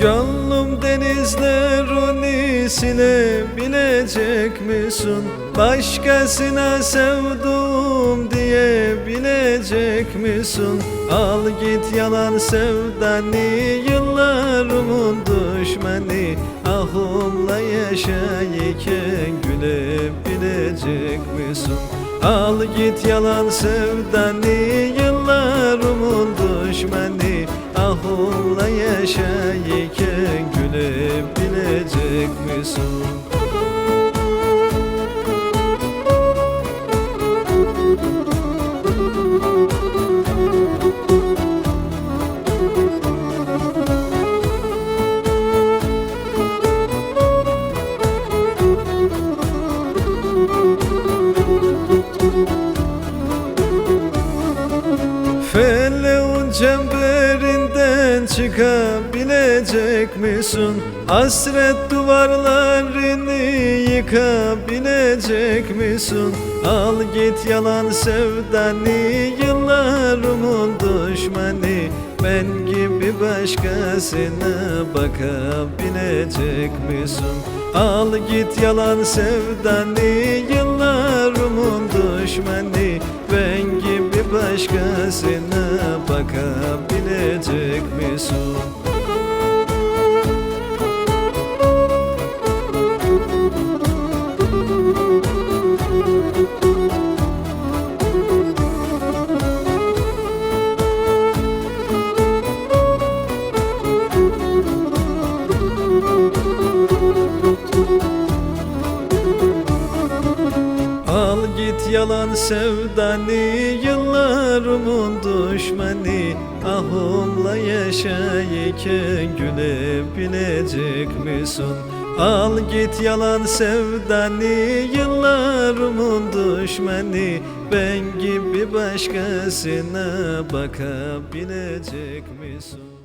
Gönlüm denizlerini silebilecek misin? Başkasına sevdum diyebilecek misin? Al git yalan sevdani yıllarımın düşmeni Ahımla yaşayken gülebilecek misin? Al git yalan sevdani Ahımla yaşayken gülebilecek misin? Felleğin çemberinden çıkabilecek misin? Hasret duvarlarını yıkabilecek misin? Al git yalan sevdani yıllarımın düşmanı Ben gibi başkasına bakabilecek misin? Al git yalan sevdani başkasına bakabilecek misin? Git yalan sevdani Yıllarımın düşmanı Ahımla yaşayken gülebilecek misin? Al git yalan sevdani Yıllarımın düşmanı Ben gibi başkasına bakabilecek misin?